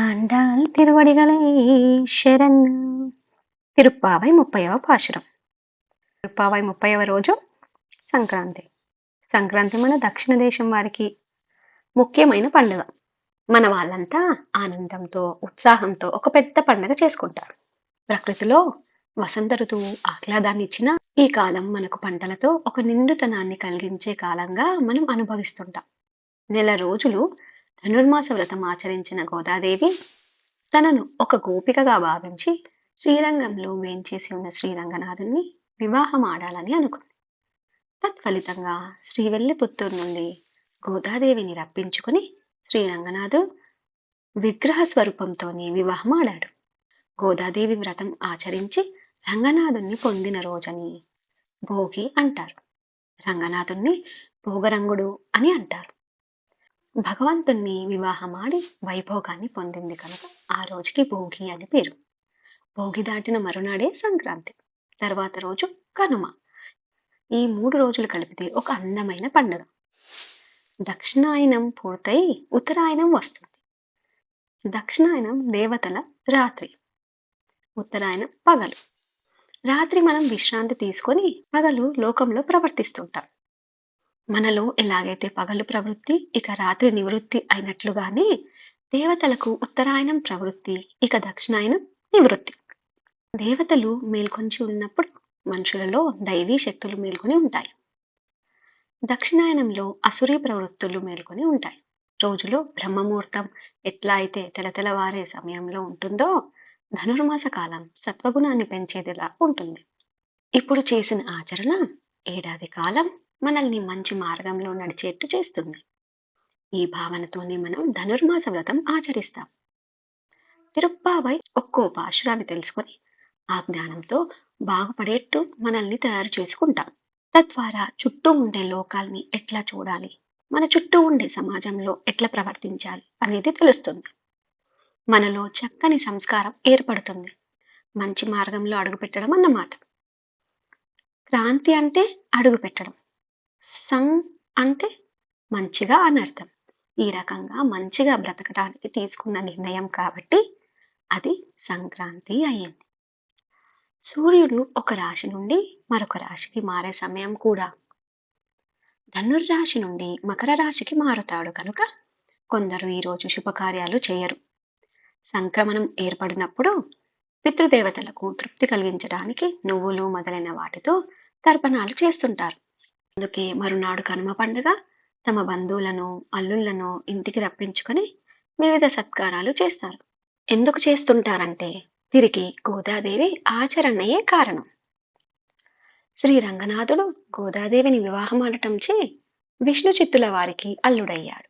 ஆண்டாள் திருவடிகளே శరణ్ తిరుప్పావై ముప్పైవ పాశురం తిరుప్పావై ముప్పైవ రోజు సంక్రాంతి సంక్రాంతి మన దక్షిణ దేశం వారికి ముఖ్యమైన పండుగ మన వాళ్ళంతా ఆనందంతో ఉత్సాహంతో ఒక పెద్ద పండుగ చేసుకుంటారు ప్రకృతిలో వసంత ఋతువు ఆహ్లాదాన్ని ఇచ్చిన ఈ కాలం మనకు పంటలతో ఒక నిండుతనాన్ని కలిగించే కాలంగా మనం అనుభవిస్తుంటాం నెల రోజులు ధనుర్మాస వ్రతం ఆచరించిన గోదాదేవి తనను ఒక గోపికగా భావించి శ్రీరంగంలో వేంచేసి ఉన్న శ్రీరంగనాథుని వివాహం ఆడాలని అనుకుంది. తత్ఫలితంగా శ్రీవెల్లిపుత్తూరు నుండి గోదాదేవిని రప్పించుకుని శ్రీరంగనాథు విగ్రహ స్వరూపంతోనే వివాహం ఆడాడు. గోదాదేవి వ్రతం ఆచరించి రంగనాథుణ్ణి పొందిన రోజని భోగి అంటారు. రంగనాథుణ్ణి భోగరంగుడు అని అంటారు. భగవంతుణ్ణి వివాహమాడి వైభోగాన్ని పొందింది కనుక ఆ రోజుకి భోగి అని పేరు. భోగి దాటిన మరునాడే సంక్రాంతి. తర్వాత రోజు కనుమ. ఈ మూడు రోజులు కలిపితే ఒక అందమైన పండుగ. దక్షిణాయనం పూర్తయి ఉత్తరాయణం వస్తుంది. దక్షిణాయనం దేవతల రాత్రి. ఉత్తరాయణం పగలు. రాత్రి మనం విశ్రాంతి తీసుకొని పగలు లోకంలో ప్రవర్తిస్తుంటాం. మనలో ఎలాగైతే పగలు ప్రవృత్తి ఇక రాత్రి నివృత్తి అయినట్లుగానే దేవతలకు ఉత్తరాయణం ప్రవృత్తి ఇక దక్షిణాయనం నివృత్తి. దేవతలు మేల్కొంచి ఉన్నప్పుడు మనుషులలో దైవీ శక్తులు మేల్కొని ఉంటాయి. దక్షిణాయనంలో అసురీ ప్రవృత్తులు మేల్కొని ఉంటాయి. రోజులో బ్రహ్మముహూర్తం ఎట్లా అయితే తెలతెలవారే సమయంలో ఉంటుందో ధనుర్మాస కాలం సత్వగుణాన్ని పెంచేదిలా ఉంటుంది. ఇప్పుడు చేసిన ఆచరణ ఏడాది కాలం మనల్ని మంచి మార్గంలో నడిచేట్టు చేస్తుంది. ఈ భావనతోనే మనం ధనుర్మాస వ్రతం ఆచరిస్తాం. తిరుప్పావై ఒక్కో పాశురాన్ని తెలుసుకొని ఆ జ్ఞానంతో బాగుపడేట్టు మనల్ని తయారు చేసుకుంటాం. తద్వారా చుట్టూ ఉండే లోకాల్ని ఎట్లా చూడాలి? మన చుట్టూ ఉండే సమాజంలో ఎట్లా ప్రవర్తించాలి అనేది తెలుస్తుంది. మనలో చక్కని సంస్కారం ఏర్పడుతుంది. మంచి మార్గంలో అడుగుపెట్టడం అన్నమాట. క్రాంతి అంటే అడుగు సంగ్ సం అంటే మంచిగా అని అర్థం. ఈ రకంగా మంచిగా బ్రతకడానికి తీసుకున్న నిర్ణయం కాబట్టి అది సంక్రాంతి అయ్యింది. సూర్యుడు ఒక రాశి నుండి మరొక రాశికి మారే సమయం కూడా. ధనుర్రాశి నుండి మకర రాశికి మారుతాడు కనుక కొందరు ఈరోజు శుభకార్యాలు చేయరు. సంక్రమణం ఏర్పడినప్పుడు పితృదేవతలకు తృప్తి కలిగించడానికి నువ్వులు మొదలైన వాటితో తర్పణాలు చేస్తుంటారు. అందుకే మరునాడు కనుమ పండుగ తమ బంధువులను అల్లుళ్ళను ఇంటికి రప్పించుకొని వివిధ సత్కారాలు చేస్తారు. ఎందుకు చేస్తుంటారంటే తిరిగి గోదాదేవి ఆచరణయే కారణం. శ్రీ రంగనాథుడు గోదాదేవిని వివాహమాడటంచే విష్ణు చిత్తుల వారికి అల్లుడయ్యాడు.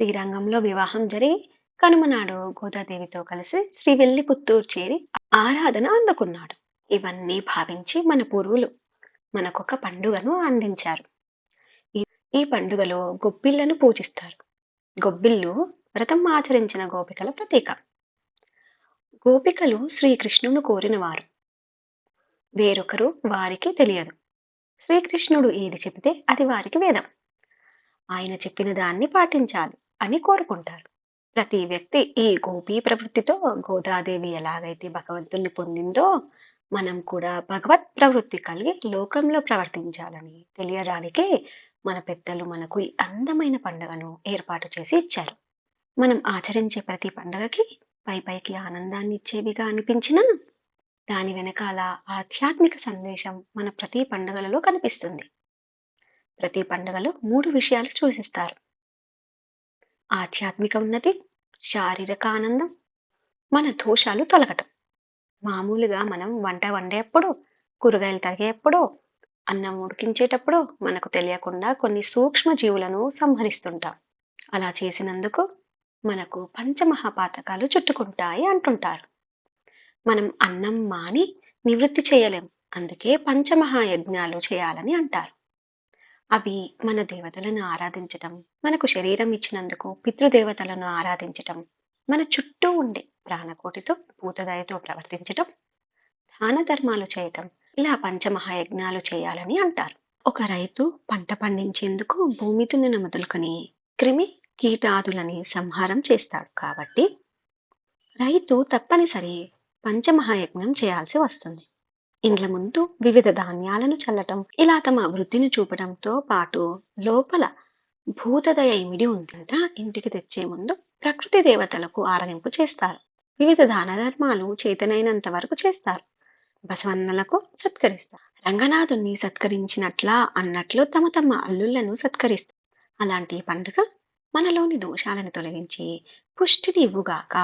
శ్రీరంగంలో వివాహం జరిగి కనుమనాడు గోదాదేవితో కలిసి శ్రీ పుత్తూరు చేరి ఆరాధన అందుకున్నాడు. ఇవన్నీ భావించి మన పూర్వులు మనకొక పండుగను అందించారు. ఈ పండుగలో గొబ్బిళ్ళను పూజిస్తారు. గొబ్బిళ్ళు వ్రతం ఆచరించిన గోపికల ప్రతీక. గోపికలు శ్రీకృష్ణును కోరినవారు. వేరొకరు వారికి తెలియదు. శ్రీకృష్ణుడు ఏది చెబితే అది వారికి వేదం. ఆయన చెప్పిన దాన్ని పాటించాలి అని కోరుకుంటారు. ప్రతి వ్యక్తి ఈ గోపీ ప్రవృత్తితో గోదాదేవి ఎలాగైతే భగవంతుణ్ణి పొందిందో మనం కూడా భగవత్ ప్రవృత్తి కలిగి లోకంలో ప్రవర్తించాలని తెలియడానికి మన పెద్దలు మనకు ఈ అందమైన పండుగను ఏర్పాటు చేసి ఇచ్చారు. మనం ఆచరించే ప్రతి పండుగకి పై పైకి ఆనందాన్ని ఇచ్చేవిగా అనిపించినా దాని వెనకాల ఆధ్యాత్మిక సందేశం మన ప్రతి పండుగలలో కనిపిస్తుంది. ప్రతి పండుగలో మూడు విషయాలు సూచిస్తారు. ఆధ్యాత్మిక ఉన్నతి శారీరక ఆనందం మన దోషాలు తొలగటం. మామూలుగా మనం వంట వండేప్పుడు కూరగాయలు తరిగేప్పుడు అన్నం ఉడికించేటప్పుడు మనకు తెలియకుండా కొన్ని సూక్ష్మ జీవులను సంహరిస్తుంటాం. అలా చేసినందుకు మనకు పంచమహాపాతకాలు చుట్టుకుంటాయి అంటుంటారు. మనం అన్నం మాని నివృత్తి చేయలేం అందుకే పంచమహాయజ్ఞాలు చేయాలని అంటారు. అవి మన దేవతలను ఆరాధించటం మనకు శరీరం ఇచ్చినందుకు పితృదేవతలను ఆరాధించటం మన చుట్టూ ఉండే ప్రాణకోటితో భూతదయతో ప్రవర్తించటం దాన ధర్మాలు చేయటం ఇలా పంచమహాయజ్ఞాలు చేయాలని అంటారు. ఒక రైతు పంట పండించేందుకు భూమి తుని మొదలుకొని క్రిమి కీటాదులని సంహారం చేస్తాడు. కాబట్టి రైతు తప్పనిసరి పంచమహాయజ్ఞం చేయాల్సి వస్తుంది. ఇండ్ల ముందు వివిధ ధాన్యాలను చల్లటం ఇలా తమ వృద్ధిని చూపడంతో పాటు లోపల భూతదయ ఇమిడి ఉందంట ఇంటికి తెచ్చే ముందు ప్రకృతి దేవతలకు ఆరగింపు చేస్తారు. వివిధ దాన ధర్మాలు చేతనైనంత వరకు చేస్తారు. బసవన్నలకు సత్కరిస్తారు. రంగనాథుణ్ణి సత్కరించినట్లా అన్నట్లు తమ తమ అల్లుళ్ళను సత్కరిస్తారు. అలాంటి పండుగ మనలోని దోషాలను తొలగించి పుష్టిని ఇవ్వుగాక.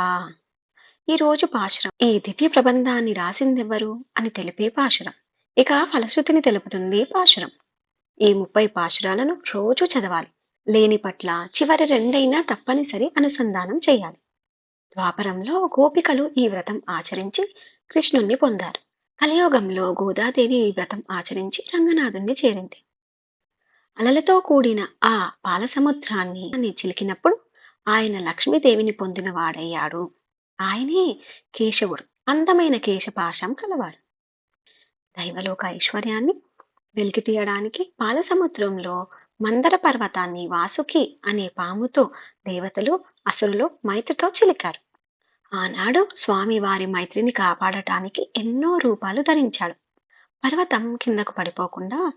ఈ రోజు పాశురం. ఈ దివ్య ప్రబంధాన్ని రాసిందెవ్వరు అని తెలిపే పాశురం. ఇక ఫలశ్రుతిని తెలుపుతుంది పాశురం. ఈ ముప్పై పాశురాలను రోజు చదవాలి. లేని పట్ల చివరి రెండైనా తప్పనిసరి అనుసంధానం చేయాలి. ద్వాపరంలో గోపికలు ఈ వ్రతం ఆచరించి కృష్ణుణ్ణి పొందారు. కలియుగంలో గోదాదేవి ఈ వ్రతం ఆచరించి రంగనాథుణ్ణి చేరింది. అలలతో కూడిన ఆ పాల సముద్రాన్ని చిలికినప్పుడు ఆయన లక్ష్మీదేవిని పొందిన వాడయ్యాడు ఆయనే కేశవుడు. అందమైన కేశపాశం కలవాడు. దైవలోక ఐశ్వర్యాన్ని వెలికి తీయడానికి పాలసముద్రంలో మందర పర్వతాన్ని వాసుకి అనే పాముతో దేవతలు అసురులు మైత్రితో చిలికారు. ఆనాడు స్వామి వారి మైత్రిని కాపాడటానికి ఎన్నో రూపాలు ధరించాడు. పర్వతం కిందకు పడిపోకుండా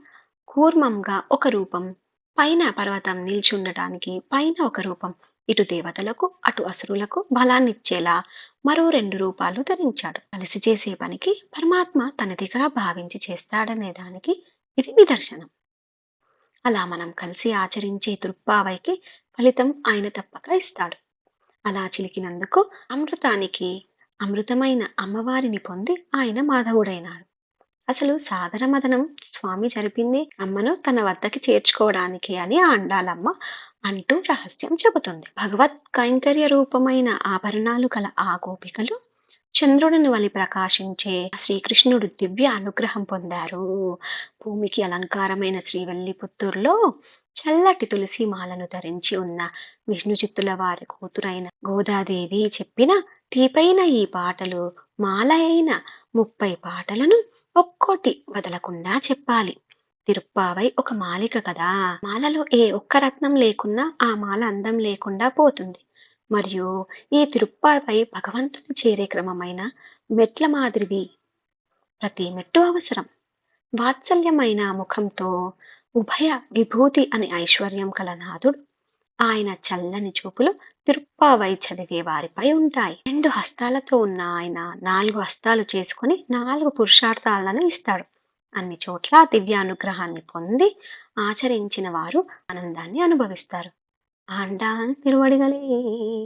కూర్మంగా ఒక రూపం పైన పర్వతం నిలిచి ఉండటానికి పైన ఒక రూపం ఇటు దేవతలకు అటు అసురులకు బలాన్నిచ్చేలా మరో రెండు రూపాలు ధరించాడు. కలిసి చేసే పనికి పరమాత్మ తనదిగా భావించి చేస్తాడనే దానికి ఇది నిదర్శనం. అలా మనం కలిసి ఆచరించే తృప్పావైకి ఫలితం ఆయన తప్పక ఇస్తాడు. అలా చిలికినందుకు అమృతానికి అమృతమైన అమ్మవారిని పొంది ఆయన మాధవుడైనాడు. అసలు సాగర మదనం స్వామి జరిపింది అమ్మను తన వద్దకి చేర్చుకోవడానికి అని అండాలమ్మ అంటూ రహస్యం చెబుతుంది. భగవత్ కైంకర్య రూపమైన ఆభరణాలు కల ఆ గోపికలు చంద్రుడిని వలి ప్రకాశించే శ్రీకృష్ణుడు దివ్య అనుగ్రహం పొందారు. భూమికి అలంకారమైన శ్రీవెల్లి పుత్తూరులో చల్లటి తులసి మాలను ధరించి ఉన్న విష్ణు చిత్తుల వారి కూతురైన గోదాదేవి చెప్పిన తీపైన ఈ పాటలు మాల అయిన ముప్పై పాటలను ఒక్కోటి వదలకుండా చెప్పాలి. తిరుప్పావై ఒక మాలిక కదా. మాలలో ఏ ఒక్క రత్నం లేకున్నా ఆ మాల అందం లేకుండా పోతుంది. మరియు ఈ తిరుప్పావై భగవంతుని చేరే క్రమమైన మెట్ల మాదిరివి. ప్రతి మెట్టు అవసరం. వాత్సల్యమైన ముఖంతో ఉభయ విభూతి అనే ఐశ్వర్యం కల నాథుడు. ఆయన చల్లని చూపులు తిరుప్పావై చదివే వారిపై ఉంటాయి. రెండు హస్తాలతో ఉన్న ఆయన నాలుగు హస్తాలు చేసుకుని నాలుగు పురుషార్థాలను ఇస్తాడు. అన్ని చోట్ల దివ్యానుగ్రహాన్ని పొంది ఆచరించిన వారు ఆనందాన్ని అనుభవిస్తారు. ఆండాన్ తిరువడిగలే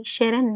శరణ్.